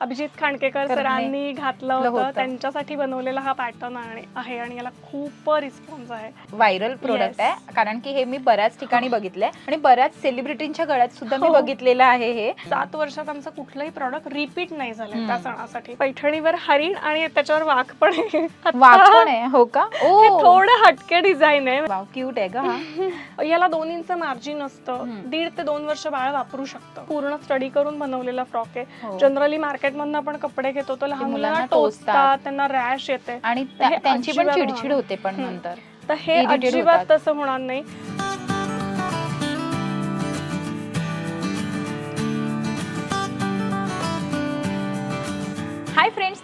अभिजित खांडकेकर सरांनी घातलं होतं. त्यांच्यासाठी बनवलेला हा पॅटर्न आहे आणि याला खूप रिस्पॉन्स आहे. Viral product. आहे. कारण की हे मी बऱ्याच ठिकाणी बघितलंय आणि बऱ्याच सेलिब्रिटींच्या गळ्यात सुद्धा मी हो. बघितलेलं आहे हे. सात वर्षात आमचं कुठलंही प्रॉडक्ट रिपीट नाही झालं. त्या सणासाठी. पैठणीवर हरिण आणि त्याच्यावर वाघ पण आहे. वाघ पण आहे हो का? हे ओ. थोडं हटके डिझाईन आहे. क्यूट आहे का हा. याला दोन इंच मार्जिन असतं. दीड ते दोन वर्ष बाळ वापरू शकतं. पूर्ण स्टडी करून बनवलेला फ्रॉक आहे. हो. जनरली मार्केटमधनं आपण कपडे घेतो तर लहान मुलांना टोचतात. त्यांना रॅश येते आणि त्या- त्यांची पण चिडचिड. होते पण. नंतर तर हे अजिबात. तसं होणार नाही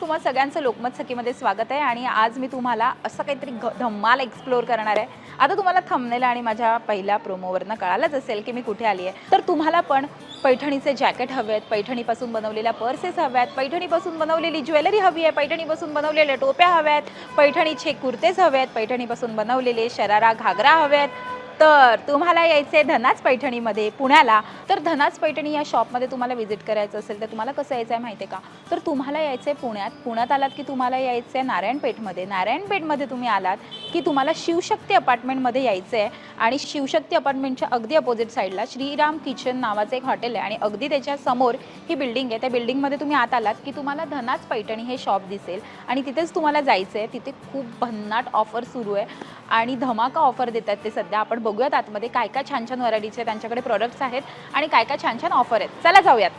तुम्हा सगळ्यांचं लोकमत सखीमध्ये स्वागत आहे आणि आज मी तुम्हाला असं काहीतरी घ धम्माल एक्सप्लोअर करणार आहे. आता तुम्हाला थंबनेल आणि माझ्या पहिल्या प्रोमोवरनं कळालंच असेल की मी कुठे आली आहे. तर तुम्हाला पण पैठणीचे जॅकेट हवे आहेत पैठणीपासून बनवलेल्या पर्सेस हव्या आहेत पैठणीपासून बनवलेली ज्वेलरी हवी आहे पैठणीपासून बनवलेल्या टोप्या हव्या आहेत पैठणीचे कुर्तेज हवे आहेत पैठणीपासून बनवलेले शरारा घागरा हवे आहेत तर तुम्हाला यायचे धनाज पैठणीमध्ये पुण्याला. तर धनाज पैठणी या शॉपमध्ये तुम्हाला व्हिजिट करायचं असेल तर तुम्हाला कसं यायचं आहे माहिती आहे का? तर तुम्हाला यायचं आहे पुण्यात. पुण्यात आलात की तुम्हाला यायचं आहे नारायणपेठमध्ये. नारायणपेठमध्ये तुम्ही आलात की तुम्हाला शिवशक्ती अपार्टमेंटमध्ये यायचं आहे आणि शिवशक्ती अपार्टमेंटच्या अगदी अपोजिट साईडला श्रीराम किचन नावाचं एक हॉटेल आहे आणि अगदी त्याच्यासमोर ही बिल्डिंग आहे. त्या बिल्डिंगमध्ये तुम्ही आत आलात की तुम्हाला धनाज पैठणी हे शॉप दिसेल आणि तिथेच तुम्हाला जायचं आहे तिथे खूप भन्नाट ऑफर सुरू आहे आणि धमाका ऑफर देतात ते सध्या. आपण बघूयात आतमध्ये काय काय छान छान व्हरायटीचे त्यांच्याकडे प्रोडक्ट्स आहेत आणि काय काय छान छान ऑफर आहेत. चला जाऊयात.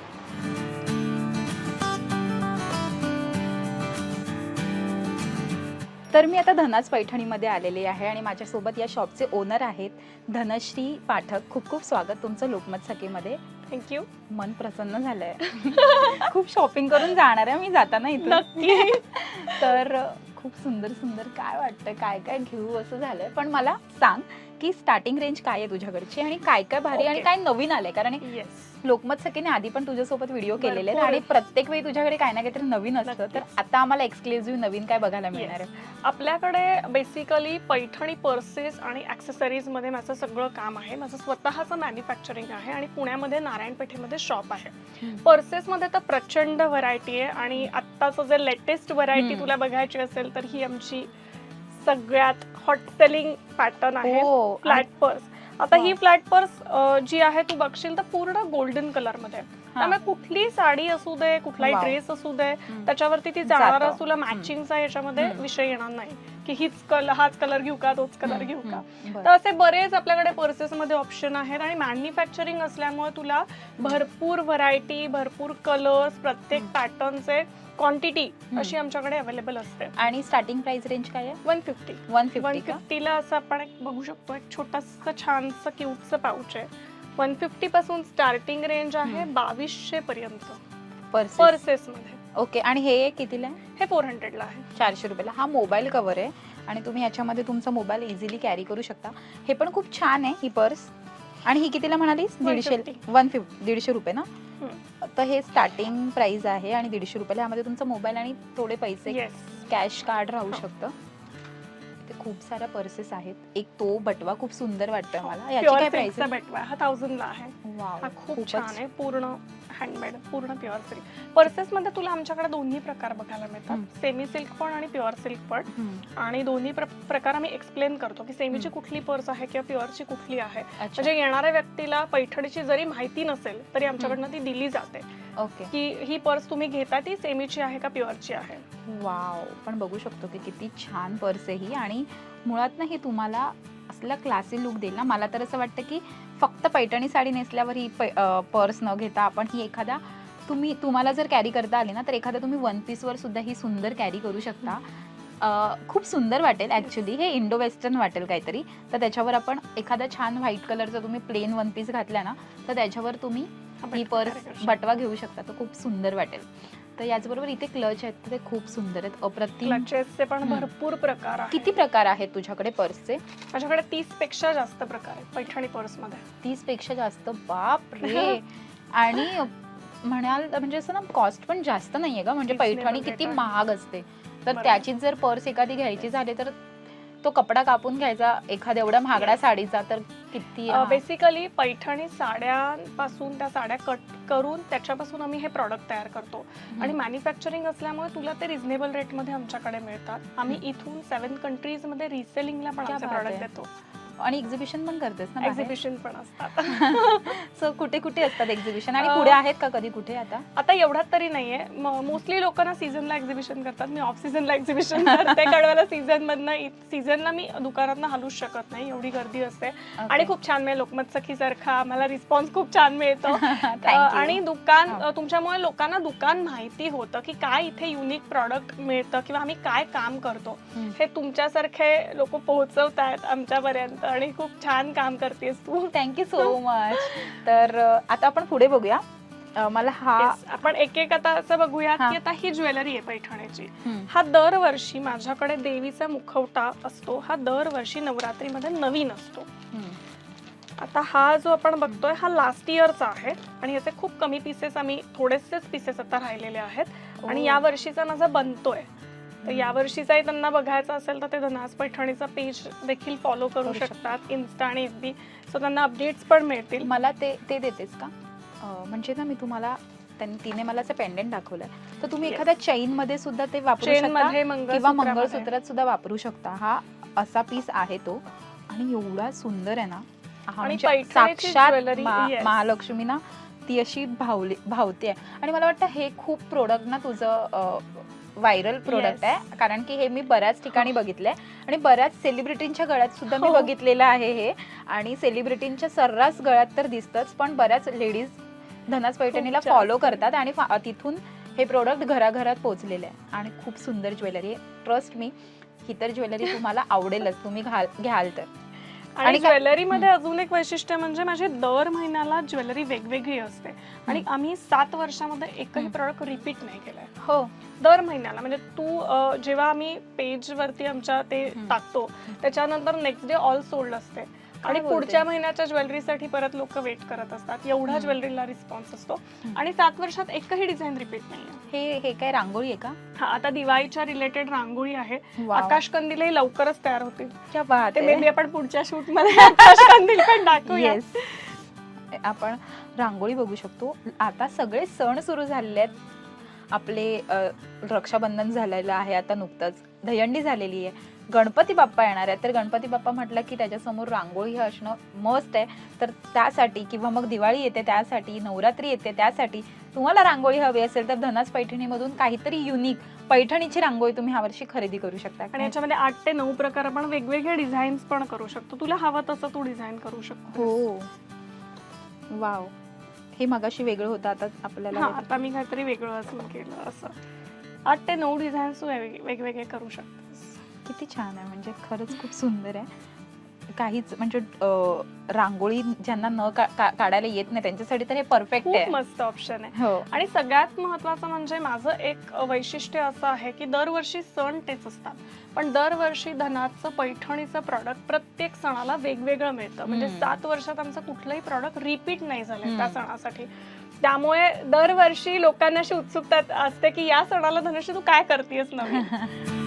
तर मी आता धनाच पैठणीमध्ये आलेले आहे आणि माझ्यासोबत या शॉपचे ओनर आहेत धनश्री पाठक. खूप खूप स्वागत तुमचं लोकमत सखीमध्ये. थँक्यू मन प्रसन्न झालंय. खूप शॉपिंग करून जाणार आहे मी जाताना नक्की. तर खूप सुंदर सुंदर काय वाटतं काय काय घेऊ असं झालंय. पण मला सांग की स्टार्टिंग रेंज काय आहे तुझ्याकडची आणि काय काय भारी आणि. काय नवीन आलंय कारण येस लोकमत सखीने आधी पण तुझ्यासोबत व्हिडिओ केलेले आहेत. आणि प्रत्येक वेळी तुझ्याकडे काय ना काहीतरी नवीन असतं तर. आता आम्हाला एक्सक्लुझिव्ह नवीन काय बघायला मिळणार आहे आपल्याकडे बेसिकली पैठणी पर्सेस आणि ॲक्सेसरीजमध्ये माझं सगळं काम आहे माझं स्वतःचं मॅन्युफॅक्चरिंग आहे आणि पुण्यामध्ये नारायणपेठेमध्ये शॉप आहे हम्म. पर्सेस मध्ये तर प्रचंड व्हरायटी आहे आणि आत्ताचं जे लेटेस्ट व्हरायटी. तुला बघायची असेल तर ही आमची सगळ्यात हॉट सेलिंग पॅटर्न आहे हो फ्लॅट पर्स आता ही. फ्लॅट पर्स जी आहे तू बघशील तर पूर्ण गोल्डन कलरमध्ये आहे. त्यामुळे कुठली साडी असू दे कुठलाही. ड्रेस असू दे. त्याच्यावरती ती जाणार. तुला मॅचिंगचा याच्यामध्ये. विषय येणार नाही की हीच कलर हाच कलर घेऊ का तोच कलर घेऊ का. तर असे बरेच आपल्याकडे पर्सेस मध्ये ऑप्शन आहेत आणि मॅन्युफॅक्चरिंग असल्यामुळे तुला भरपूर व्हरायटी भरपूर कलर्स प्रत्येक. पॅटर्नचे क्वांटिटी. अशी आमच्याकडे अवेलेबल असते आणि स्टार्टिंग प्राइस रेंज काय आहे वन फिफ्टी वन फिफ्टी फिफ्टीला असं आपण एक बघू शकतो एक छोटंसं छानसं क्यूटचं पाऊच आहे वन फिफ्टी पासून स्टार्टिंग रेंज आहे. बावीसशे पर्यंत. पर्सेस पर्सेस मध्ये ओके आणि हे कितीला आहे? हे फोर हंड्रेडला आहे. चारशे रुपयाला. हा मोबाईल कवर आहे. आणि तुम्ही याच्यामध्ये तुमचा मोबाईल इझिली कॅरी करू शकता. हे पण खूप छान आहे ही पर्स आणि ही कितीला म्हणालीस? 150. दीडशे वन फिफ्टी दीडशे रुपये ना? हम्म. तर हे स्टार्टिंग प्राइस आहे आणि दीडशे रुपयाला यामध्ये तुमचा मोबाईल आणि थोडे पैसे कॅश कार्ड राहू हो. शकतं. खूप साऱ्या पर्सेस आहेत. एक तो बटवा खूप सुंदर वाटतोय मला. याची काय प्राइस सिल्कचा बेटवा हा थाउजंडला आहे. हा खूप. छान आहे. पूर्ण हँडमेड पूर्ण प्युअर सिल्क पर्सेस मध्ये तुला आमच्याकडे दोन्ही प्रकार बघायला मिळतात. सेमी सिल्क पण आणि प्युअर सिल्क पण. आणि दोन्ही प्र- प्रकार आम्ही एक्सप्लेन करतो की सेमीची. कुठली पर्स आहे किंवा प्युअरची कुठली आहे. म्हणजे येणाऱ्या व्यक्तीला पैठणीची जरी माहिती नसेल तरी आमच्याकडनं ती दिली जाते. ओके. की ही पर्स तुम्ही घेता ती सेमीची आहे का प्युअरची आहे? वाव. पण बघू शकतो की किती छान पर्स आहे ही आणि मुळात ना ही तुम्हाला असला क्लासी लुक देईल ना मला तर असं वाटतं की फक्त पैठणी साडी नेसल्यावर ही पर्स न घेता आपण ही एखादा तुम्ही तुम्हाला जर कॅरी करता आली ना तर एखादा तुम्ही वन पीसवर सुद्धा ही सुंदर कॅरी करू शकता. खूप सुंदर वाटेल ॲक्च्युली हे इंडो वेस्टर्न वाटेल काहीतरी. तर त्याच्यावर आपण एखादा छान व्हाईट कलरचा तुम्ही प्लेन वन पीस घातला ना तर त्याच्यावर तुम्ही हा बटवा पर्स. बटवा घेऊ शकता. तर खूप सुंदर वाटेल. तर याचबरोबर इथे क्लच आहेत. ते खूप सुंदर आहेत. अप्रतिम क्लचेसचे पण. भरपूर प्रकार आहेत. किती प्रकार आहेत तुझ्याकडे पर्सचे? माझ्याकडे तीसपेक्षा जास्त प्रकार आहेत. पैठणी पर्समध्ये तीसपेक्षा जास्त? बाप रे आणि म्हणाल म्हणजे असं ना कॉस्ट पण जास्त नाहीये का म्हणजे पैठणी किती. महाग असते. तर. त्याचीच जर पर्स एखादी घ्यायची झाली तर तो कपडा कापून घ्यायचा. एखाद्या एवढ्या महागड्या. साडीचा तर किती. बेसिकली पैठणी साड्यांपासून त्या साड्या कट करून त्याच्यापासून आम्ही हे प्रॉडक्ट तयार करतो. आणि मॅन्युफॅक्चरिंग असल्यामुळे तुला ते रिझनेबल रेटमध्ये आमच्याकडे मिळतात. आम्ही इथून सेव्हन कंट्रीजमध्ये रिसेलिंगला पण आमचे प्रॉडक्ट. देतो. आणि एक्झिबिशन पण करतेस ना एक्झिबिशन पण असतात. सो कुठे कुठे असतात एक्झिबिशन आणि अं, पुढे आहेत का कधी कुठे आता? आता एवढ्यात तरी नाहीये. मोस्टली लोक ना सीझनला एक्झिबिशन करतात. मी ऑफ सीझनला एक्झिबिशन करते. कडवाला सीझन मधनं सीझनला मी दुकानात हलूच शकत नाही. एवढी गर्दी असते. आणि खूप छान मिळेल लोकमत सखी सारखा मला रिस्पॉन्स खूप छान मिळतो. अ. आणि दुकान हा. अ, तुमच्यामुळे लोकांना दुकान माहिती होतं की काय इथे युनिक प्रॉडक्ट मिळतं किंवा आम्ही काय काम करतो. हे तुमच्यासारखे लोक पोहोचवत आहेत आमच्यापर्यंत. आणि खूप छान काम करतेस तू थँक्यू सो मच तर आता आपण पुढे बघूया अं, मला हा Yes, आपण एक एक आता असं बघूया हा. की आता ही ज्वेलरी आहे पैठण्याची हम्म. हा दरवर्षी माझ्याकडे देवीचा मुखवटा असतो हा दरवर्षी नवरात्रीमध्ये नवीन असतो हम्म. आता हा जो आपण बघतोय हा लास्ट इयरचा आहे आणि याचे खूप कमी पीसेस आम्ही थोडेसेच पीसेस आता राहिलेले आहेत आणि ओ. या वर्षीचा माझा बनतोय तर या वर्षीचाही त्यांना बघायचा असेल तर ते धनास पैठणीचा पेज देखील फॉलो करू शकतात इन्स्टा आणि एफ बी सो त्यांना अपडेट्स पण मिळतील. मला ते ते देतेस का? म्हणजे ना मी तुम्हाला त्यांनी तिने मला असं पेंडेंट दाखवलंय. तर तुम्ही. एखाद्या चैनमध्ये सुद्धा ते वापरू शकता किंवा. मंगळसूत्रात सुद्धा वापरू शकता. हा असा पीस आहे तो. आणि एवढा सुंदर आहे ना. साक्षात. महालक्ष्मी ना ती अशी भावली भावते आणि मला वाटतं हे खूप प्रोडक्ट ना तुझं व्हायरल प्रोडक्ट. आहे. कारण की हे मी बऱ्याच ठिकाणी बघितलंय. आणि बऱ्याच सेलिब्रिटींच्या गळ्यात सुद्धा मी हो. बघितलेलं आहे हे. आणि सेलिब्रिटींच्या सर्रास गळ्यात तर दिसतच पण बऱ्याच लेडीज धनास पैठणीला. फॉलो करतात आणि तिथून हे प्रोडक्ट घराघरात पोहोचलेले आहे. आणि खूप सुंदर ज्वेलरी आहे. ट्रस्ट मी ही तर ज्वेलरी तुम्हाला आवडेलच. तुम्ही घाल घ्याल तर. आणि ज्वेलरी मध्ये अजून एक वैशिष्ट्य म्हणजे माझी दर महिन्याला ज्वेलरी वेगवेगळी असते. आणि. आम्ही सात वर्षामध्ये एकही. प्रॉडक्ट रिपीट नाही केलंय. हो. दर महिन्याला. म्हणजे तू जेव्हा आम्ही पेज वरती आमच्या ते. टाकतो त्याच्यानंतर नेक्स्ट डे ऑल सोल्ड असते. आणि? पुढच्या महिन्याच्या ज्वेलरीसाठी परत लोक वेट करत असतात. एवढा. ज्वेलरीला रिस्पॉन्स असतो. आणि सात वर्षात एकही डिझाईन रिपीट नाही हे हे काय रांगोळी आहे का? हा आता दिवाळीच्या रिलेटेड रांगोळी आहे. आकाश कंदीलही लवकरच तयार होतील. आपण पुढच्या शूटमध्ये आकाश कंदील पण Yes. आपण रांगोळी बघू शकतो. आता सगळे सण सुरू झालेले आहेत. आपले रक्षाबंधन झालेलं आहे. आता नुकतंच दहीहंडी झालेली आहे. गणपती बाप्पा येणार आहे तर गणपती बाप्पा म्हटलं की त्याच्यासमोर रांगोळी हे असणं मस्त आहे. तर त्यासाठी किंवा मग दिवाळी येते त्यासाठी नवरात्री येते त्यासाठी तुम्हाला रांगोळी हवी असेल तर धनास पैठणीमधून काहीतरी युनिक पैठणीची रांगोळी तुम्ही ह्यावर्षी खरेदी करू शकता. आणि याच्यामध्ये आठ ते नऊ प्रकार आपण वेगवेगळे डिझाईन्स पण करू शकतो. तुला हवं तसं तू डिझाईन करू शकतो हो. वाव हे मगाशी वेगळं होतं आता आपल्याला. आता मी काहीतरी वेगळं अजून केलं असं. आठ ते नऊ डिझाईन्स तू वेग- वेगवेगळे करू शकतेस किती छान आहे. म्हणजे खरंच खूप सुंदर आहे. काहीच म्हणजे रांगोळी ज्यांना न का- का- काढायला येत नाही त्यांच्यासाठी तर हे परफेक्ट आहे. मस्त ऑप्शन आहे. हो. आणि सगळ्यात महत्वाचं म्हणजे माझं एक वैशिष्ट्य असं आहे की दरवर्षी सण तेच असतात. पण दरवर्षी धनाचं पैठणीचं प्रॉडक्ट प्रत्येक सणाला वेगवेगळं मिळतं. म्हणजे. सात वर्षात आमचं कुठलंही प्रॉडक्ट रिपीट नाही झालं त्या. सणासाठी. त्यामुळे दरवर्षी लोकांना अशी उत्सुकता असते की या सणाला धनुष्य तू काय करतेस नवीन?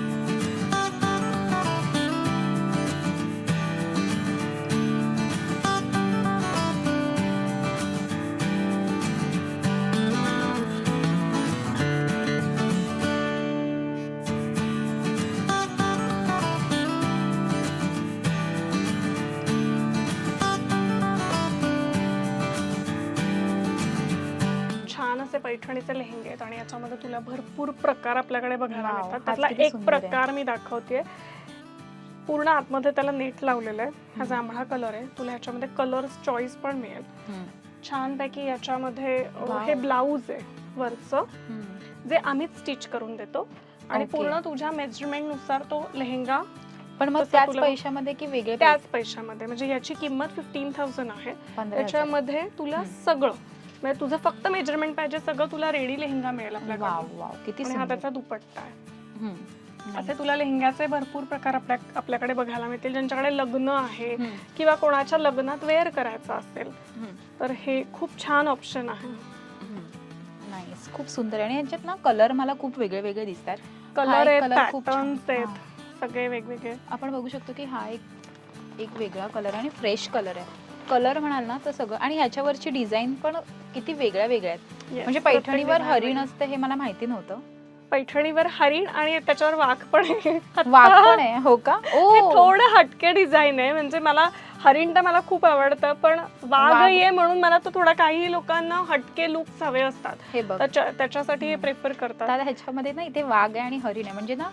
पैठणीचे लेहंगे आहेत आणि याच्यामध्ये तुला भरपूर प्रकार आपल्याकडे बघायला Wow, मिळतात त्यातला किती एक सुंदर आहे. प्रकार मी दाखवते पूर्ण आतमध्ये त्याला नेट लावलेलं आहे हा. जांभळा कलर आहे तुला ह्याच्यामध्ये कलर चॉईस पण मिळेल हम्म. छानपैकी याच्यामध्ये अ, Wow. हे ब्लाऊज आहे वरचं हम्म. जे आम्हीच स्टिच करून देतो आणि Okay. पूर्ण तुझ्या मेजरमेंटनुसार तो लेहंगा पण मग तसं त्याच तुला- पैशामध्ये की वेगळे त्याच पैशामध्ये म्हणजे याची किंमत फिफ्टीन थाउजंड आहे पंधरा हजार. त्याच्यामध्ये तुला हम्म. सगळं म्हणजे तुझं फक्त मेजरमेंट पाहिजे सगळं तुला रेडी लेहंगा मिळेल वाव वाव किती हा त्याचा दुपट्टा आहे. असे तुला लेहंग्याचे भरपूर प्रकार आपल्या आपल्याकडे बघायला मिळतील ज्यांच्याकडे लग्न आहे. किंवा कोणाच्या लग्नात वेअर करायचं असेल. तर हे खूप छान ऑप्शन आहे. खूप सुंदर आहे. आणि यांच्यात ना कलर मला खूप वेगळे वेगळे दिसतात कलर आहेत. पॅटर्न्स आहेत सगळे वेगवेगळे. आपण बघू शकतो की हा एक एक वेगळा कलर आणि फ्रेश कलर आहे. कलर म्हणाल ना तर सगळं आणि ह्याच्यावरची डिझाईन पण किती वेगळ्या वेगळ्या आहेत. Yes, म्हणजे प्रत्येक पैठणीवर हरिण वेगळी. असतं हे मला माहिती नव्हतं. पैठणीवर हरिण आणि त्याच्यावर वाघ पण आहे. वाघ पण आहे हो का? हे ओ! थोडं हटके डिझाईन आहे म्हणजे मला हरिण तर मला खूप आवडतं पण वाघ वाघ. आहे म्हणून मला तो थोडा काही लोकांना हटके लुक्स हवे असतात. हे बघ. त्याच्या- त्याच्यासाठी हे प्रेफर करतात. दादा ह्याच्यामध्ये ना इथे वाघ आहे आणि हरिण आहे. म्हणजे ना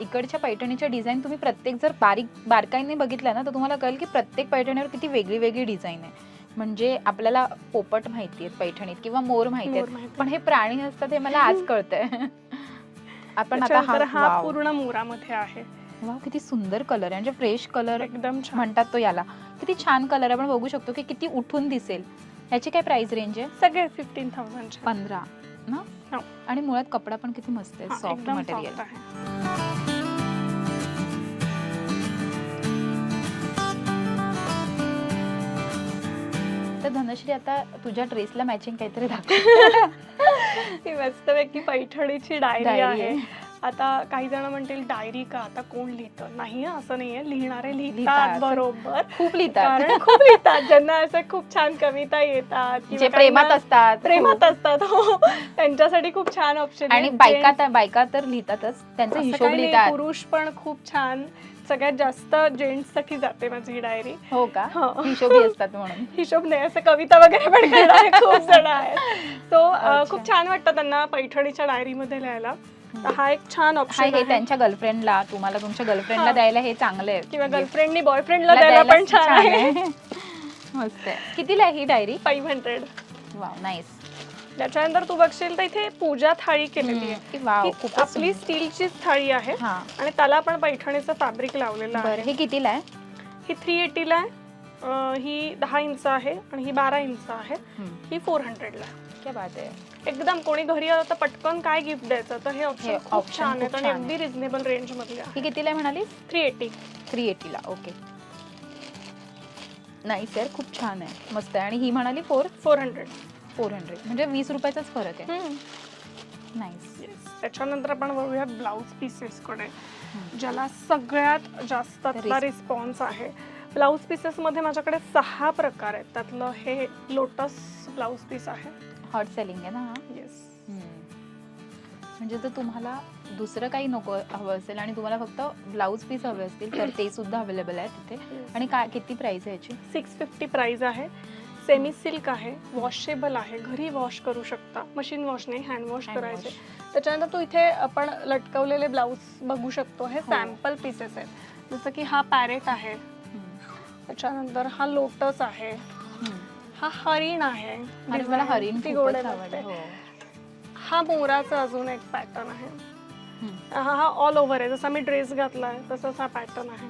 इकडच्या पैठणीच्या डिझाईन तुम्ही प्रत्येक जर बारीक बारकाईने बघितल्या ना तर तुम्हाला कळेल की प्रत्येक पैठणीवर किती वेगळी वेगळी डिझाईन आहे. म्हणजे आपल्याला पोपट माहिती आहेत पैठणीत किंवा मोर माहिती. आहेत. पण हे प्राणी असतात हे मला आज कळतंय. आपण आता हा. पूर्ण मोरामध्ये आहे. वाव किती सुंदर कलर आहे. म्हणजे फ्रेश कलर एकदम म्हणतात तो याला. किती छान कलर आपण बघू शकतो की किती उठून दिसेल. ह्याची काय प्राइस रेंज आहे? सगळे फिफ्टीन थाउजंड पंधरा ना? हो. आणि मुळात कपडा पण किती मस्त आहे. सॉफ्ट मटेरियल तर धनश्री आता तुझ्या ड्रेसला मॅचिंग काहीतरी दाखव. ही मस्तपैकी पैठणीची डायरी आहे. आता काही जण म्हणतील डायरी का? आता कोण लिहितं? नाही हं, असं नाहीये. लिहिणारे लिहितात. बरोबर. खूप लिहितात. कारण खूप लिहितात. ज्यांना असं खूप छान कविता येतात जे प्रेमात असतात. प्रेमात असतात हो. त्यांच्यासाठी खूप छान ऑप्शन आणि बायका तर- बायका तर लिहितातच. त्यांचा हिशोब लिहितात. पुरुष पण खूप छान सगळ्यात जास्त जेंट्ससाठी जाते माझी ही डायरी हो का? हो. हिशोबी असतात म्हणून. हिशोब नाही असं कविता वगैरे पण करणारे खूप जण आहेत. सो अच्छा. खूप छान वाटतं त्यांना पैठणीच्या डायरीमध्ये लिहायला. तर हा एक छान हा ऑप्शन हे आहे. त्यांच्या गर्लफ्रेंडला तुम्हाला तुमच्या गर्लफ्रेंडला हा. द्यायला हे चांगलं आहे. किंवा. गर्लफ्रेंडनी बॉयफ्रेंडला ला द्यायला द्यायला पण छान आहे. मस्त आहे. कितीला आहे ही diary five hundred wow nice त्याच्यानंतर तू बघशील तर इथे पूजा थाळी केलेली आहे. वाव ही खूपच आपली स्टीलचीच थाळी आहे. हा. आणि त्याला आपण पैठणीचं फॅब्रिक लावलेलं आहे. बरं हे कितीला आहे? ही थ्री एटीला आहे. अं, ही दहा इंच आहे आणि ही बारा इंच आहे. ही फोर हंड्रेडला आहे. क्या बात आहे. एकदम कोणी घरी आलं तर पटकन काय गिफ्ट द्यायचं? तर हे हे ऑप्शन खूप option छान खूप आहेत आणि छान अगदी रिझनेबल रेंज मधले आहे. ही कितीला आहे म्हणाली? थ्री एटी थ्री एटीला ओके नाही सर खूप छान आहे. मस्त आहे. आणि ही म्हणाली four four hundred four hundred. म्हणजे वीस रुपयाचाच फरक आहे. नाईस त्याच्यानंतर आपण वळूयात ब्लाऊज पीसेस कडे. ज्याला सगळ्यात जास्त रिस्पॉन्स आहे. ब्लाऊज पीसेस मध्ये माझ्याकडे सहा प्रकार आहेत. त्यातलं हे लोटस ब्लाऊज पीस आहे. हॉट सेलिंग आहे ना हा? येस म्हणजे जर तुम्हाला दुसरं काही नको हवं असेल आणि तुम्हाला फक्त ब्लाऊज पीस हवे असतील तर ते सुद्धा अवेलेबल आहे तिथे. आणि काय किती प्राइस आहे याची? सिक्स फिफ्टी प्राइस आहे. सेमी सिल्क आहे वॉशेबल आहे घरी वॉश करू शकता. मशीन वॉश नाही हँड वॉश करायचे. त्याच्यानंतर तू इथे आपण लटकवलेले ब्लाऊज बघू शकतो. हे हो. सॅम्पल पीसेस आहेत. जसं की हा पॅरेट आहे. त्याच्यानंतर हा लोटस आहे. हा हरिण आहे. मला हरिण. हो. हा मोराचा अजून एक पॅटर्न आहे. हा हा ऑल ओव्हर आहे. जसा मी ड्रेस घातलाय तसाच हा पॅटर्न आहे.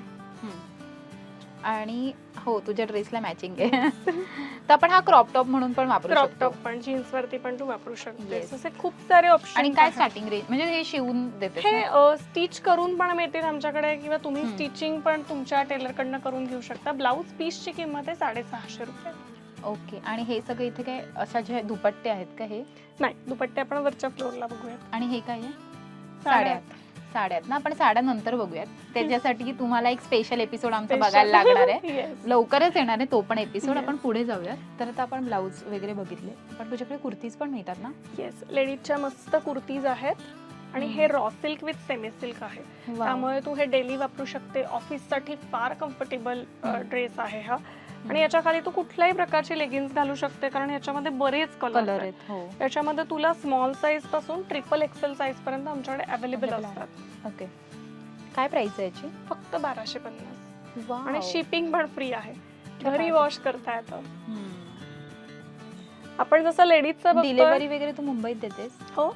आणि हो तुझ्या ड्रेसला मॅचिंग आहे. तर आपण हा क्रॉप टॉप म्हणून पण वापरू क्रॉप शकतो. टॉप पण जीन्स वरती पण तू वापरू शकते. असे खूप सारे ऑप्शन आणि काय स्टार्टिंग रेंज म्हणजे हे शिवून देते हे स्टिच करून पण मिळतील आमच्याकडे किंवा तुम्ही हम्म. स्टिचिंग पण तुमच्या टेलर कडनं करून घेऊ शकता. ब्लाऊज पीसची किंमत आहे साडेसहाशे रुपये. ओके आणि हे सगळे इथे काय अशा जे दुपट्टे आहेत का हे? नाही दुपट्टे आपण वरच्या फ्लोअरला बघूयात. आणि हे काय आहे? साड्या. साड्या. साड्यात ना आपण साड्या नंतर बघूयात. त्याच्यासाठी तुम्हाला एक स्पेशल एपिसोड आमचा. बघायला लागणार आहे. लवकरच येणार आहे तो पण एपिसोड. आपण पुढे जाऊयात. तर आता आपण ब्लाऊज वगैरे बघितले. पण तुझ्याकडे कुर्तीज पण मिळतात ना? येस लेडीजच्या मस्त कुर्तीज आहेत. आणि हे raw silk with semi silk आहे. त्यामुळे तू हे डेली वापरू शकते. ऑफिससाठी फार कम्फर्टेबल. ड्रेस आहे हा. आणि याच्या खाली तू कुठल्याही प्रकारचे लेगिन्स घालू शकते कारण याच्यामध्ये बरेच कलर आहेत. हो. याच्यामध्ये तुला स्मॉल साईजपासून ट्रिपल एक्सेल साईज पर्यंत आमच्याकडे अवेलेबल असतात. ओके काय प्राइस आहे याची? फक्त बाराशे पन्नास. आणि शिपिंग पण फ्री आहे. घरी वॉश करता येतं. आपण जसं लेडीजचं डिलिव्हरी वगैरे तू मुंबईत देतेस? हो.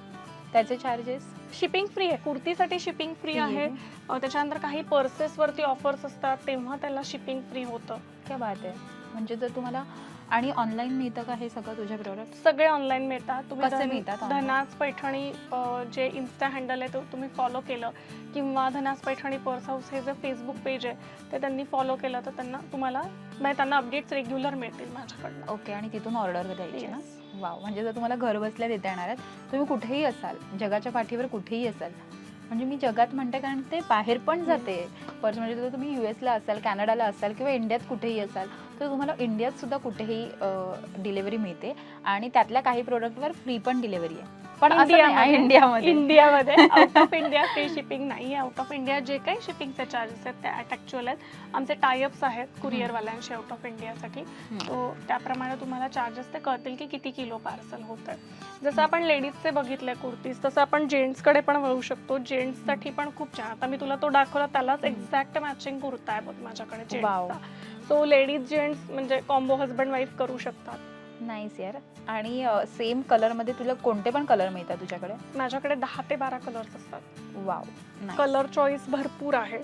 त्याचे चार्जेस शिपिंग फ्री आहे. कुर्तीसाठी शिपिंग फ्री आहे. त्याच्यानंतर काही पर्सेस वरती ऑफर्स असतात तेव्हा त्याला शिपिंग फ्री होतं. क्या बात आहे. म्हणजे जर तुम्हाला आणि ऑनलाईन मिळतं का हे सगळं तुझ्या प्रोडक्ट सगळे ऑनलाईन मिळतात. तुम्ही कसे धन- मिळतात online? धनाज पैठणी अं, जे इन्स्टा हँडल आहे तो तुम्ही फॉलो केलं. किंवा धनाज पैठणी पर्स हाऊस हे जे फेसबुक पेज आहे ते त्यांनी फॉलो केलं तर त्यांना तुम्हाला म्हणजे त्यांना अपडेट्स रेग्युलर मिळतील माझ्याकडनं. ओके आणि तिथून ऑर्डर द्यायची ना? Yes. वाव म्हणजे जर तुम्हाला घर बसल्या देता येणार आहेत तुम्ही कुठेही असाल जगाच्या पाठीवर कुठेही असाल म्हणजे मी जगात म्हणते कारण ते बाहेर पण जाते. पर्स म्हणजे जर तुम्ही युएसला असाल कॅनडाला असाल किंवा इंडियात कुठेही असाल तर तुम्हाला इंडियात सुद्धा कुठेही डिलेवरी मिळते. आणि त्यातल्या काही प्रोडक्टवर फ्री पण डिलेवरी आहे. पण आहे इंडियामध्ये इंडियामध्ये out of India free shipping नाही आउट ऑफ इंडिया जे काही शिपिंगचे चार्जेस आहेत ते ऍक्च्युअल आहेत. आमचे टायअप्स आहेत कुरिअरवाल्यांशी आउट ऑफ इंडियासाठी तो त्याप्रमाणे तुम्हाला चार्जेस ते कळतील की किती किलो पार्सल होत आहे जसं आपण लेडीजचे बघितले कुर्तीज तसं आपण जेंट्सकडे पण वळू शकतो. जेंट्ससाठी पण खूप छान. आता मी तुला तो दाखवला त्यालाच एक्झॅक्ट मॅचिंग कुर्ता आहे बघ माझ्याकडे. जेंट्सचा सो लेडीज जेंट्स म्हणजे कॉम्बो हजबंड वाईफ करू शकतात. नाईस यार. आणि सेम कलरमध्ये तुला कोणते पण कलर मिळतात तुझ्याकडे? माझ्याकडे दहा ते बारा कलर्स असतात. वाव कलर चॉईस भरपूर आहे.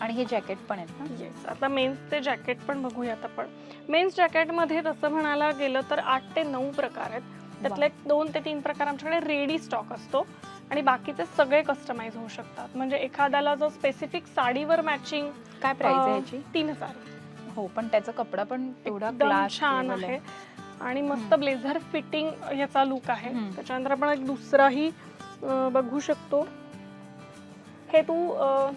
आणि हे जॅकेट पण आहेत ना? येस आता मेन्सचे जॅकेट पण बघूयात आपण. मेन्स जॅकेटमध्ये तसं म्हणायला गेलं तर आठ ते नऊ प्रकार आहेत. त्यातले दोन ते तीन प्रकार आमच्याकडे रेडी स्टॉक असतो. आणि बाकीचे सगळे कस्टमाइज होऊ शकतात. म्हणजे एखाद्याला जर स्पेसिफिक साडीवर मॅचिंग काय प्राइस आहे याची? तीन हजार. हो पण त्याचा कपडा पण एकदम क्लास छान आहे. आणि मस्त. ब्लेझर फिटिंग याचा लुक आहे. हम्म. त्याच्यानंतर आपण एक दुसराही अं, बघू शकतो. हे तू अं,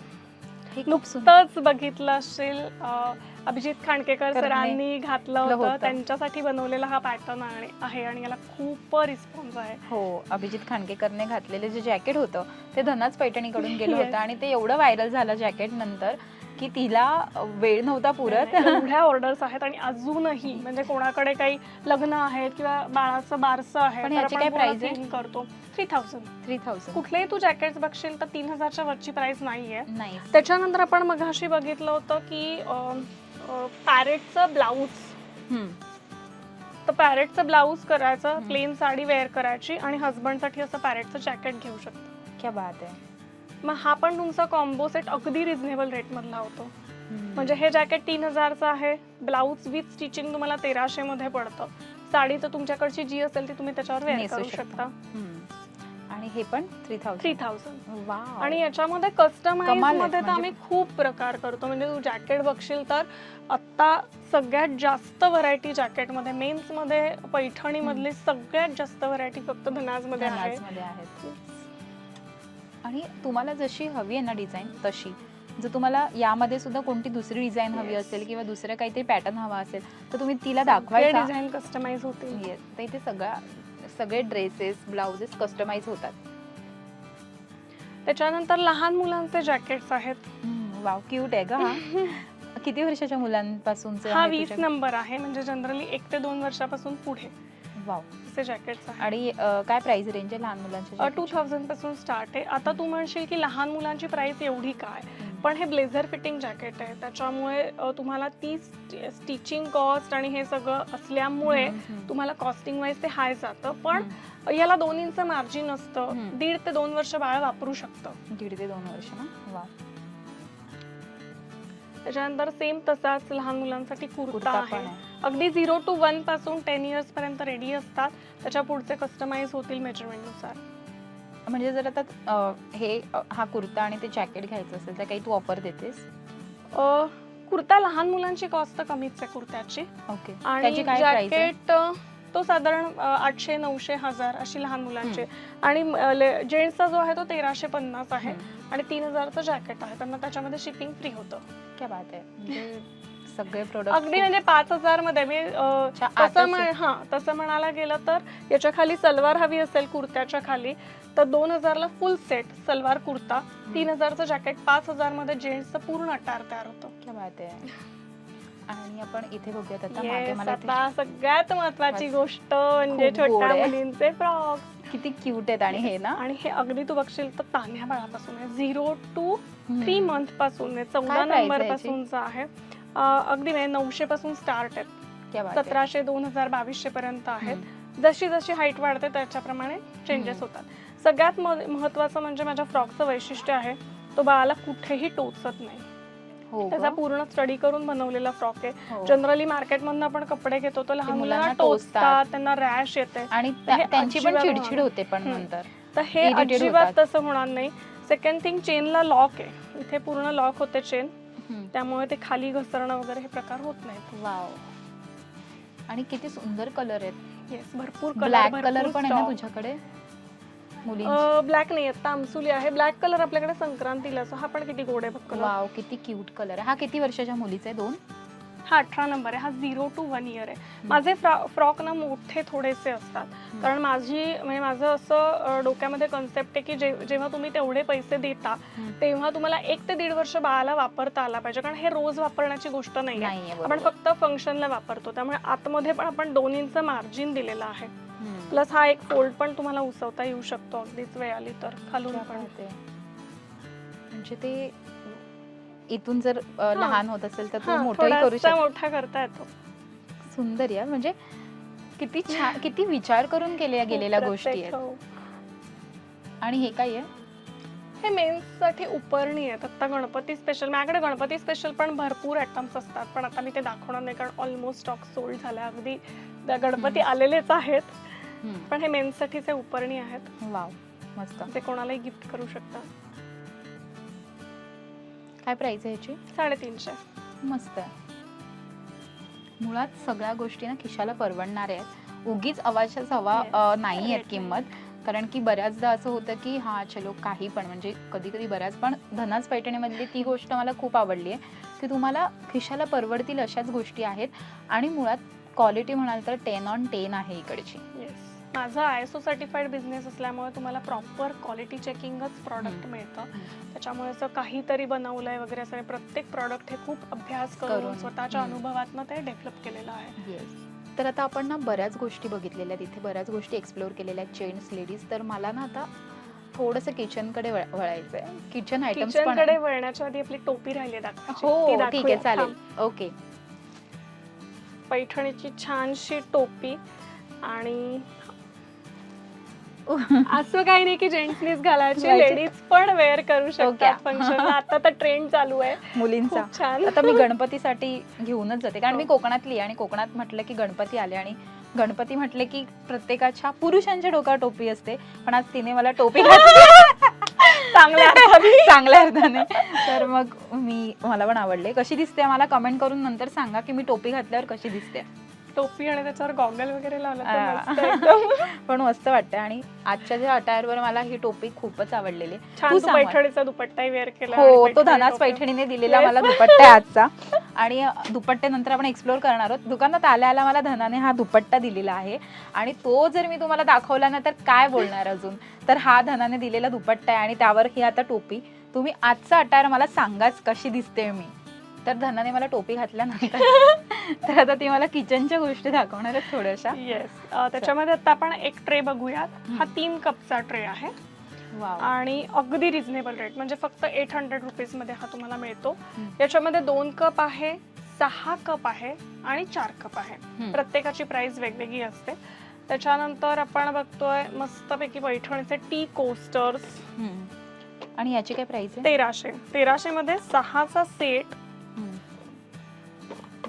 हे खूप सुंदर. नुकतंच बघितलं असेल अं, अभिजित खांडकेकर करणे. सरांनी घातलं होतं. होतं. त्यांच्यासाठी बनवलेला हा पॅटर्न आहे आणि याला खूप रिस्पॉन्स आहे. हो अभिजित खांडकेकरने घातलेले जे जॅकेट होतं ते धनाच पैठणीकडून गेलं Yes. होतं आणि ते एवढं व्हायरल झालं जॅकेट नंतर. की तिला वेळ नव्हता पुरत. एवढ्या ऑर्डर्स आहेत आणि अजूनही म्हणजे कोणाकडे काही लग्न आहेत किंवा बाळाचं बारसं आहे पण आपण काय आहे? theme करतो. थ्री थाउजंड थ्री थाउजंड कुठलेही तू जॅकेट बघशील तर तीन हजारच्या वरची प्राइस नाहीये. नाही. त्याच्यानंतर आपण मगाशी बघितलं होतं की पॅरेटचं ब्लाऊज तर पॅरेटचं ब्लाऊज करायचं. प्लेन साडी वेअर करायची आणि हस्बंडसाठी असं पॅरेटचं जॅकेट घेऊ शकतो. क्या बात आहे. मग हा पण तुमचा कॉम्बो सेट अगदी रिझनेबल रेट मधला होतो. म्हणजे हे जॅकेट तीन हजारचं आहे ब्लाऊज विथ स्टिचिंग तुम्हाला तेराशे मध्ये पडतं. साडी तर तुमच्याकडची जी असेल ती तुम्ही त्याच्यावर वेअर करू शकता. आणि हे पण थ्री थ्री थाउजंड थाउजंड वा आणि याच्यामध्ये कस्टमाइजमध्ये तर म्हणजे- आम्ही खूप प्रकार करतो. म्हणजे तू जॅकेट बघशील तर आता सगळ्यात जास्त व्हरायटी जॅकेटमध्ये मेन्समध्ये पैठणी मधली सगळ्यात जास्त व्हरायटी फक्त धनाजमध्ये आहे आणि तुम्हाला जशी हवी आहे ना डिझाईन तशी. जर तुम्हाला यामध्ये सुद्धा कोणती दुसरी डिझाईन हवी. असेल किंवा दुसरं काहीतरी पॅटर्न हवा असेल तर तुम्ही तिला सगळे दाखवायचा. Design customise Yes. तर इथे सगळ्या सगळे ड्रेसेस ब्लाउजेस कस्टमाइज होतात. त्याच्यानंतर लहान मुलांचे जॅकेट्स आहेत. वाव क्यूट आहे का किती वर्षाच्या मुलांपासूनचे हा वीस नंबर आहे म्हणजे जनरली एक ते दोन वर्षापासून पुढे. वाव असे जॅकेट्स आहेत. आणि अं, काय प्राइस रेंज आहे लहान मुलांच्या टू थाउजंडपासून स्टार्ट आहे. आता तू म्हणशील की लहान मुलांची प्राइस एवढी काय? पण हे ब्लेझर फिटिंग जॅकेट आहे. त्याच्यामुळे अ, तुम्हाला ती स्टिचिंग कॉस्ट आणि हे सगळं असल्यामुळे तुम्हाला कॉस्टिंग वाईज ते हाय जातं. पण याला दोन इंच मार्जिन असतं. हम्म. दीड ते दोन वर्ष बाळ वापरू शकतं. दीड ते दोन वर्ष ना? त्याच्यानंतर सेम तसाच लहान मुलांसाठी कुर्ता कुर्ता आहे. पण आहे. अगदी झिरो टू वनपासून टेन इयर्स पर्यंत रेडी असतात. त्याच्या पुढचे कस्टमाइज होतील मेजरमेंटनुसार. म्हणजे जर आता अं, हे अं, हा कुर्ता आणि ते जॅकेट घ्यायचं असेल तर काही तू ऑफर देतेस? अ, कुर्ता लहान मुलांची कॉस्ट कमीच आहे कुर्त्याची. ओके. आणि त्याची काय प्राइस आहे? जॅकेट तो साधारण आठशे नऊशे हजार अशी लहान मुलांची. आणि जेंट्सचा जो आहे तो तेराशे पन्नास आहे. हम्म. आणि तीन हजारचं जॅकेट आहे. त्यांना त्याच्यामध्ये शिपिंग फ्री होतं. क्या बात आहे. म्हणजे सगळे प्रोडक्ट अगदी म्हणजे पाच हजारमध्ये मी अ, अच्छा, तसं आताच म्हण- हा तसं म्हणायला गेलं तर याच्या खाली सलवार हवी असेल कुर्त्याच्या खाली तर दोन हजारला फुल सेट सलवार कुर्ता तीन हजारचं जॅकेट पाच हजारमध्ये जेंट्सचं पूर्ण अटार तयार होतं. क्या बात आहे. आणि आपण इथे बघूयात आता मागे Yes, मला इथे आता सगळ्यात महत्वाची मस्त. गोष्ट म्हणजे खूप गोड छोट्या आहे. मुलींचे फ्रॉक्स किती क्यूट आहेत आणि हे ना. आणि हे अगदी तू बघशील तर तान्ह्या बाळापासून आहे. झिरो टू थ्री हम्म. मंथपासून आहे. चौदा काय price आहे नंबर याची? पासूनचा आहे. अगदी म्हणजे नऊशे पासून स्टार्ट आहेत. सतराशे दोन हजार बावीसशे पर्यंत आहेत. जशी जशी हाईट वाढते त्याच्याप्रमाणे चेंजेस. होतात सगळ्यात महत्वाचं म्हणजे माझ्या फ्रॉकचं वैशिष्ट्य आहे तो बाळाला कुठेही टोचत नाही हो त्याचा. पूर्ण स्टडी करून बनवलेला फ्रॉक आहे हो. जनरली मार्केटमधनं आपण कपडे घेतो तर लहान मुलांना टोचतात. त्यांना रॅश येते आणि हे त्या- त्यांची पण चिडचिड होते पण. नंतर तर हे अजिबात. तसं होणार नाही सेकंड थिंग चेनला लॉक आहे इथे पूर्ण लॉक होते चेन. त्यामुळे ते खाली घसरणं वगैरे हे प्रकार होत नाहीत. वाव. आणि किती सुंदर कलर आहेत. येस भरपूर ब्लॅक कलर पण आहे ना. तुझ्याकडे? मुलींची? ब्लॅक नाही आता आमसुली आहे. ब्लॅक कलर आपल्याकडे संक्रांतीला असतो हा पण किती गोड आहे बघ वाव किती क्यूट कलर आहे. हा किती वर्षाच्या मुलीचा आहे? दोन? हा अठरा नंबर आहे हा झिरो टू वन इयर आहे. माझे फ्रॉक ना मोठे थोडेसे असतात. कारण माझी म्हणजे माझं असं डोक्यामध्ये कन्सेप्ट आहे की जे- जेव्हा तुम्ही तेवढे पैसे देता. तेव्हा तुम्हाला एक ते दीड वर्ष बाळाला वापरता आला पाहिजे. कारण हे रोज वापरण्याची गोष्ट नाही आहे आपण. फक्त फंक्शनला वापरतो. त्यामुळे आतमध्ये पण आपण दोन इंच मार्जिन दिलेलं आहे. प्लस हा एक फोल्ड पण तुम्हाला उसवता येऊ शकतो अगदीच वेळ आली तर खालून क्या पण. बात आहे. म्हणजे ते इथून जर अ, लहान होत असेल तर तू हा, मोठंही करू थोडासा शकतो मोठा करता येतो. सुंदर या म्हणजे किती छान किती विचार करून केल्या गेलेल्या गोष्टी प्रत्येक, आहेत. हो. आणि हे काय आहे? हे मेन्ससाठी उपरणी आहेत. आता गणपती स्पेशल माझ्याकडे गणपती स्पेशल पण भरपूर आयटम्स असतात पण आता मी ते दाखवणार नाही कारण ऑलमोस्ट स्टॉक सोल्ड झाला. अगदी त्या गणपती. आलेलेच आहेत. हम्म. पण हे मेन्स साठीचे उपरणी आहेत. वाव मस्त. ते कोणालाही गिफ्ट करू शकता. काय प्राइस आहे ह्याची? साडेतीनशे. मस्त. आहे मुळात सगळ्या गोष्टी ना खिशाला परवडणाऱ्या आहेत. उगीच आवाजच हवा अ, नाही आहेत. किंमत. कारण की बऱ्याचदा असं होतं की हा चलो काही पण. म्हणजे कधी कधी बऱ्याच पण धनाच पैठणीमधली ती गोष्ट मला खूप आवडली आहे. की तुम्हाला खिशाला परवडतील अशाच गोष्टी आहेत. आणि मुळात क्वालिटी म्हणाल तर टेन ऑन टेन आहे इकडची. माझा I S O certified business असल्यामुळे तुम्हाला प्रॉपर क्वालिटी चेकिंगच प्रॉडक्ट. मिळतं त्याच्यामुळे असं काहीतरी बनवलंय वगैरे असं. प्रत्येक प्रॉडक्ट हे खूप अभ्यास करून स्वतःच्या. अनुभवातनं ते डेव्हलप केलेलं आहे तर आता आपण ना बऱ्याच गोष्टी बघितलेल्या इथे बऱ्याच गोष्टी एक्सप्लोर केलेल्या आहेत जेंट्स लेडीज तर मला ना आता थोडंसं किचनकडे वळायचं आहे किचन पण कडे. वळण्याच्या आधी आपली टोपी राहिली. हो ठीक आहे. चालेल. ओके पैठणीची छानशी टोपी आणि असं काही नाही की जेंट्सनीच घालायची घालायची. लेडीज पण वेअर करू. शकतात. फंक्शनला आता तर ट्रेंड चालू आहे. मुलींचा. छान. आता मी गणपतीसाठी घेऊनच जाते. कारण मी हो. कोकणातली आणि कोकणात म्हटलं की गणपती आले आणि गणपती म्हटले की प्रत्येकाच्या पुरुषांच्या डोक्यावर टोपी असते. पण आज तिने मला टोपी घातली. चांगल्या. चांगल्या अर्थाने. तर मग मी मला पण आवडले. कशी दिसते मला कमेंट करून नंतर सांगा की मी टोपी घातल्यावर कशी दिसते टोपी आणि त्याच्यावर गॉगल वगैरे लावला. पण मस्त वाटतं आणि आजच्या ज्या अटायरवर मला ही टोपी खूपच आवडलेली. पैठणीचा दुपट्टाही वेअर केला हो तो धनाच पैठणीने दिलेला मला दुपट्टा आहे आजचा. आणि दुपट्टे नंतर आपण एक्सप्लोर करणार आहोत. दुकानात आल्या आल्या मला धनाने हा दुपट्टा दिलेला आहे. आणि तो जर मी तुम्हाला दाखवला ना तर काय बोलणार अजून? तर हा धनाने दिलेला दुपट्टा आहे आणि त्यावर ही आता टोपी. तुम्ही आजचा अटायर मला सांगाच कशी दिसते मी. तर धनाने मला टोपी घातल्यानंतर तर आता ती मला किचनच्या गोष्टी दाखवणार आहेत थोड्याशा येस त्याच्यामध्ये आता आपण एक ट्रे बघूयात हा. तीन कपचा ट्रे आहे आणि अगदी रिझनेबल रेट म्हणजे फक्त एट हंड्रेड रुपीजमध्ये हा तुम्हाला मिळतो. याच्यामध्ये दोन कप आहे सहा कप आहे आणि चार कप आहे. प्रत्येकाची प्राइस वेगवेगळी असते त्याच्यानंतर आपण बघतोय मस्तपैकी पैठणीचे टी कोस्टर्स. आणि याची काय प्राइस आहे तेराशे तेराशे मध्ये सहाचा सेट.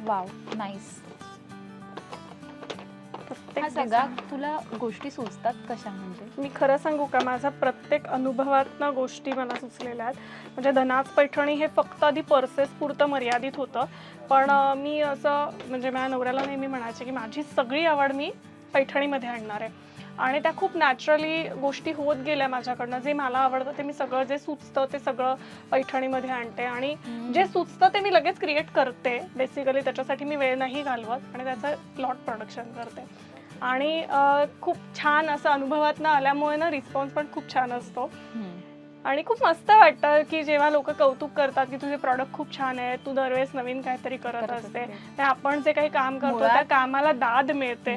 वाव नाईस प्रत्येक सगळ्या design- तुला गोष्टी सुचतात कशा म्हणजे? मी खरं सांगू का माझा प्रत्येक अनुभवातनं गोष्टी मला सुचलेल्या आहेत. म्हणजे धनाच पैठणी हे फक्त आधी पर्सेस पुरतं मर्यादित होतं. पण अं, मी असं म्हणजे माझ्या नवऱ्याला नेहमी म्हणायचे की माझी सगळी आवड मी पैठणीमध्ये आणणार आहे. आणि त्या खूप नॅचरली गोष्टी होत गेल्या माझ्याकडनं. जे मला आवडतं ते मी सगळं जे सुचतं ते सगळं पैठणीमध्ये आणते आणि जे सुचतं ते मी लगेच क्रिएट करते. बेसिकली त्याच्यासाठी मी वेळ नाही घालवत आणि त्याचं प्लॉट प्रोडक्शन करते. आणि खूप छान असं अनुभवात आल्यामुळे ना रिस्पॉन्स पण खूप छान असतो. आणि खूप मस्त वाटतं की जेव्हा लोक कौतुक करतात की तुझे प्रॉडक्ट खूप छान आहे तू दरवेळेस नवीन काहीतरी करत असते आपण जे काही काम करतो त्या कामाला दाद मिळते.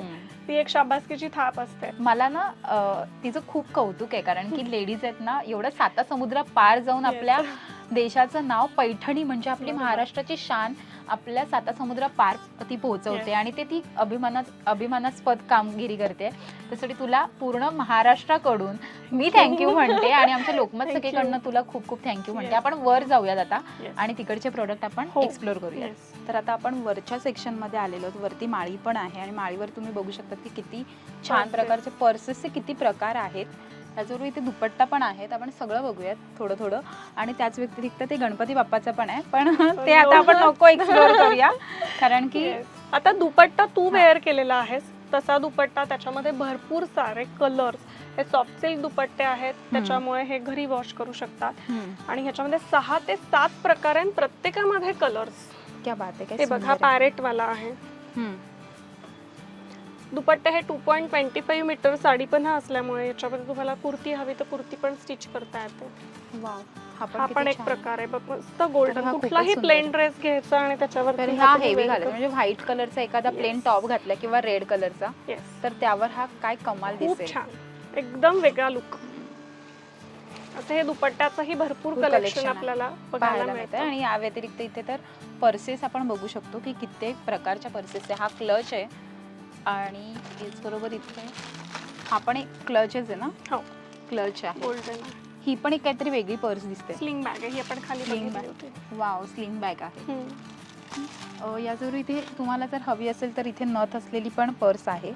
ती एक शाबासकीची थाप असते. मला ना अं, तिचं खूप कौतुक आहे कारण की लेडीज आहेत ना एवढं साता समुद्र पार जाऊन आपल्या देशाचं नाव पैठणी म्हणजे आपली. महाराष्ट्राची शान आपल्या साता समुद्र पार ती पोहोचवते. आणि ते ती अभिमाना अभिमानास्पद कामगिरी करते त्यासाठी तुला पूर्ण महाराष्ट्राकडून मी थँक्यू म्हणते आणि आमच्या लोकमत. सगळीकडनं तुला खूप खूप थँक्यू म्हणते. आपण वर जाऊयात आता. आणि तिकडचे प्रोडक्ट आपण हो. एक्सप्लोर करूया Yes. तर आता आपण वरच्या सेक्शनमध्ये आलेलो आहोत वरती माळी पण आहे आणि माळीवर तुम्ही बघू शकता की किती छान. प्रकारचे पर्सेसचे किती प्रकार आहेत त्याचबरोबर इथे दुपट्टा पण आहेत. आपण सगळं बघूयात थोडं थोडं. आणि त्याच व्यतिरिक्त ते गणपती बाप्पाचं पण आहे. पण ते आता आपण नको एक्सप्लोर करूया. कारण की. आता दुपट्टा तू वेअर केलेला आहेस. तसा दुपट्टा त्याच्यामध्ये भरपूर सारे कलर्स हे सॉफ्ट सिल्क दुपट्टे आहेत. त्याच्यामुळे हे घरी वॉश करू शकतात. आणि ह्याच्यामध्ये सहा ते सात प्रकार आहेत प्रत्येकामध्ये कलर्स क्या बात आहे. हे बघा. पॅरेट वाला आहे. दुपट्टे हे two point twenty five metre sari पण हा असल्यामुळे याच्यामध्ये तुम्हाला कुर्ती हवी तर कुर्ती पण स्टिच करता येते. हा पण एक. प्रकार आहे. बघ मस्त गोल्डन कुठलाही. प्लेन ड्रेस घ्यायचा आणि त्याच्यावर हा हेवी घालायचा. म्हणजे व्हाईट कलरचा एखादा प्लेन टॉप घातला किंवा रेड कलरचा तर त्यावर हा काय कमाल दिसेल. छान. एकदम वेगळा लुक असं हे दुपट्ट्याचंही भरपूर कलेक्शन. आपल्याला बघायला मिळतं. मिळतं आणि या व्यतिरिक्त इथे तर पर्सेस आपण बघू शकतो की कित्येक प्रकारच्या पर्सेस आहे. हा क्लच आहे. आणि त्याचबरोबर इथे. हा पण एक क्लचच आहे ना? हो. क्लच आहे. गोल्डन ही पण एक काहीतरी वेगळी पर्स दिसते. स्लिंग बॅग आहे. ही आपण खाली बघितली bag. होती. वाव स्लिंग बॅग आहे. हम्म. अ, याजवळ इथे तुम्हाला जर हवी असेल तर इथे नथ असलेली पण पर्स आहे.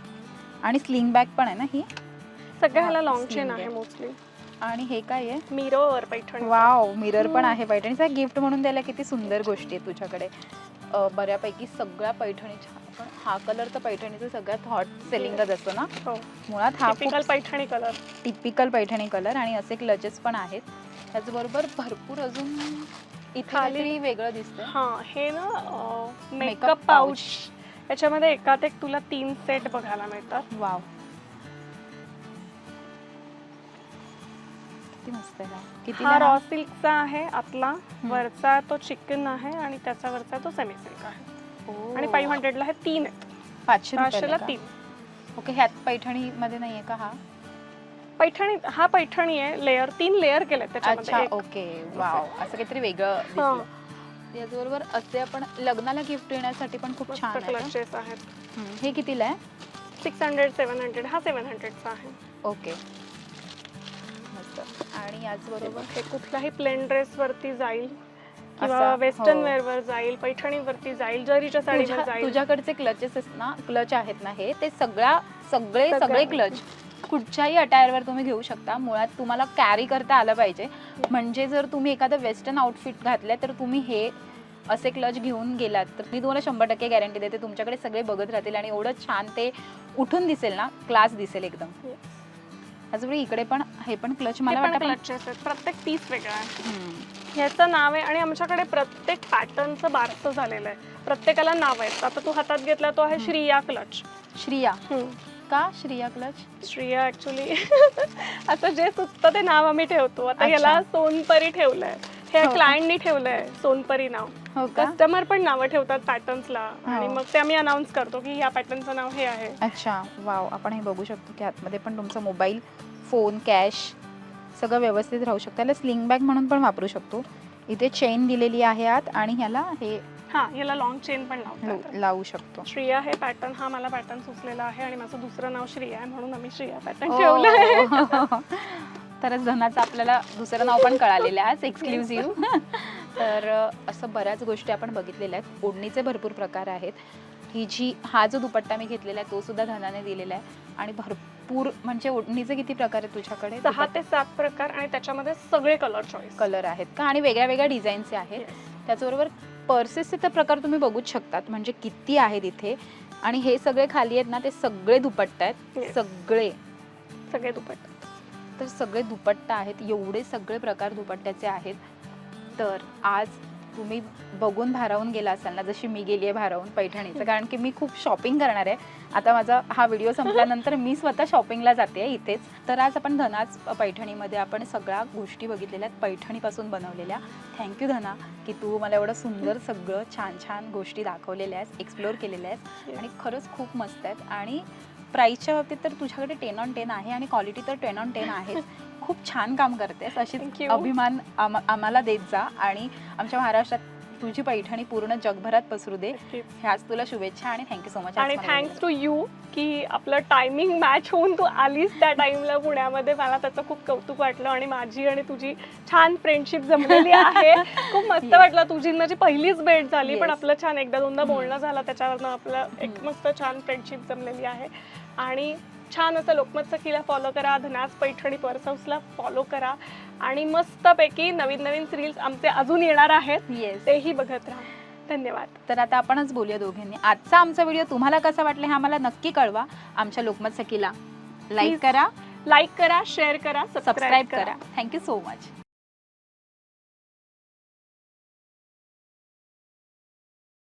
आणि स्लिंग बॅग पण आहे ना ही? सगळ्या ह्याला हा, लॉंग चेन. आहे मोस्टली आणि हे काय आहे? मिरर पैठणी. वाव मिरर पण. आहे पैठणीचा गिफ्ट म्हणून द्यायला किती सुंदर गोष्टी आहेत तुझ्याकडे. अ, बऱ्यापैकी सगळ्या पैठणीच्या पण हा कलर तर पैठणीचा सगळ्यात हॉट सेलिंगच असतो ना. हो. मुळात हा typical Paithani colour typical Paithani colour आणि असे क्लचेस पण आहेत. त्याचबरोबर भरपूर अजून इथे खाली- काहीतरी वेगळं दिसतंय. हा हे ना मेकअप पाऊच याच्यामध्ये एकात एक तुला तीन सेट बघायला मिळतात. वाव किती मस्त आहे हा. किती हा रॉ सिल्कचा आहे आतला. वरचा तो चिकन आहे आणि त्याचा वरचा तो सेमी सिल्क आहे. आणि फाईव्ह हंड्रेडला हे तीन पाचशे पाचशेला तीन. ओके ह्यात पैठणी मध्ये नाहीये का हा? पैठणी हा पैठणी आहे लेअर तीन लेअर केले अच्छा त्याच्यामध्ये एक. Okay wow. असं काहीतरी वेगळं हा. दिसलं. याचबरोबर असे आपण लग्नाला गिफ्ट देण्यासाठी पण खूप मस्त छान आहे क्लचेस आहेत. हम्म, हे कितीला आहे? सिक्स हंड्रेड सेवन हंड्रेड हा सेवन हंड्रेडचा आहे. ओके. मस्त. आणि याचबरोबर? हे कुठल्याही प्लेन ड्रेस वरती जाईल. किंवा वेस्टर्न हो. वेअर वर जाईल पैठणीवरती जाईल जरीच्या साडीवर जाईल तुझ्याकडचे क्लचेस ना क्लच आहेत ना हे ते सगळ्या सगळे. सगळे क्लच कुठच्याही अटायरवर तुम्ही घेऊ शकता मुळात तुम्हाला कॅरी करता आलं पाहिजे म्हणजे जर तुम्ही एखादं वेस्टर्न आउटफिट घातलं तर तुम्ही हे असे क्लच घेऊन गेलात तर मी तुम्हाला शंभर टक्के गॅरंटी देते तुमच्याकडे सगळे बघत राहतील आणि एवढं छान ते उठून दिसेल ना क्लास दिसेल एकदम. त्याचबरोबर इकडे पण हे पण क्लच हे मला वाटतं प्रत्येक पीस वेगळा. ह्याचं नाव आहे आणि आमच्याकडे प्रत्येक पॅटर्नचं बारसं झालेलं आहे. प्रत्येकाला नाव आहेत. आता तू हातात घेतला तो आहे श्रिया क्लच. श्रिया. का श्रिया क्लच? श्रिया ऍक्च्युली आता जे सुचतं ते नाव आम्ही ठेवतो. आता. याला सोनपरी ठेवलंय. हे हो. क्लायंटनी ठेवलंय सोनपरी नाव. हो कस्टमर पण नावं ठेवतात पॅटर्न्सला आणि हो. मग ते आम्ही अनाऊन्स करतो की ह्या पॅटर्नचं नाव हे आहे. अच्छा. वाव. आपण हे बघू शकतो की आतमध्ये पण तुमचा मोबाईल फोन कॅश सगळं व्यवस्थित राहू शकतं. याला स्लिंग बॅग म्हणून पण वापरू शकतो. इथे चेन दिलेली आहे आत आणि ह्याला हे हा याला लॉंग चेन पण लावू- लावू शकतो. श्रिया हे पॅटर्न हा मला पॅटर्न सुचलेला आहे आणि माझं दुसरं नाव श्रिया आहे म्हणून आम्ही श्रिया पॅटर्न ओ. ठेवलंय तरच धनाचं आपल्याला दुसरं नाव पण कळालेलं आहे आज एक्सक्लुझिव्ह तर असं बऱ्याच गोष्टी आपण बघितलेल्या आहेत. ओढणीचे भरपूर प्रकार आहेत. ही जी हा जो दुपट्टा मी घेतलेला आहे तो सुद्धा धनाने दिलेला आहे. आणि भरपूर म्हणजे ओढणीचे किती प्रकार आहेत तुझ्याकडे? सहा ते सात प्रकार आणि त्याच्यामध्ये सगळे कलर चॉईस कलर आहेत का? आणि वेगळ्या वेगळ्या डिझाईनचे आहेत. त्याचबरोबर पर्सेसचे तर प्रकार तुम्ही बघूच शकतात. म्हणजे किती आहेत इथे? आणि हे सगळे खाली आहेत ना ते सगळे दुपट्टा आहेत. सगळे. सगळे दुपट्टे. तर सगळे दुपट्टा आहेत. एवढे सगळे प्रकार दुपट्ट्याचे आहेत. तर आज तुम्ही बघून भारावून गेला असाल ना जशी मी गेली आहे भारावून पैठणीचं कारण की मी खूप शॉपिंग करणार आहे. आता माझा हा व्हिडिओ संपल्यानंतर मी स्वतः शॉपिंगला जाते इथेच. तर आज आपण धनाच पैठणीमध्ये आपण सगळ्या गोष्टी बघितलेल्या आहेत पैठणीपासून बनवलेल्या. थँक्यू धना की तू मला एवढं सुंदर सगळं छान छान गोष्टी दाखवलेल्या आहेत एक्सप्लोअर केलेल्या आहेत. आणि खरंच खूप मस्त आहेत. आणि प्राईसच्या बाबतीत तर तुझ्याकडे टेन ऑन टेन आहे आणि क्वालिटी तर टेन ऑन टेन आहे खूप छान काम करतेस अशीच you. अभिमान आम- आम्हाला देत जा आणि आमच्या महाराष्ट्रात तुझी पैठणी पूर्ण जगभरात पसरू दे ह्याच तुला शुभेच्छा आणि थँक्यू सो मच आणि थँक्स टू यू की आपलं टायमिंग मॅच होऊन तू आलीस त्या टाइमला पुण्यामध्ये मला त्याचं खूप कौतुक वाटलं आणि माझी आणि तुझी छान फ्रेंडशिप जमलेली आहे खूप मस्त Yes. वाटलं तुझी आणि माझी पहिलीच भेट झाली पण Yes. आपलं छान एकदा दोनदा. बोलणं झालं त्याच्यावरनं आपलं एक हम्म. मस्त छान फ्रेंडशिप जमलेली आहे आणि छान असं लोकमत सखीला फॉलो करा धनास पैठणी पर्स हाऊसला फॉलो करा. आणि मस्तपैकी नवीन नवीन सिरिल्स आमचे अजून येणार आहेत. येस तेही बघत राहा. धन्यवाद. तर आता आपणच बोलूया दोघांनी. आजचा आमचा व्हिडिओ तुम्हाला कसा वाटला हे आम्हाला नक्की कळवा. आमच्या लोकमत सखीला लाईक Please. करा. लाईक करा शेअर करा सबस्क्राईब करा. Thank you so much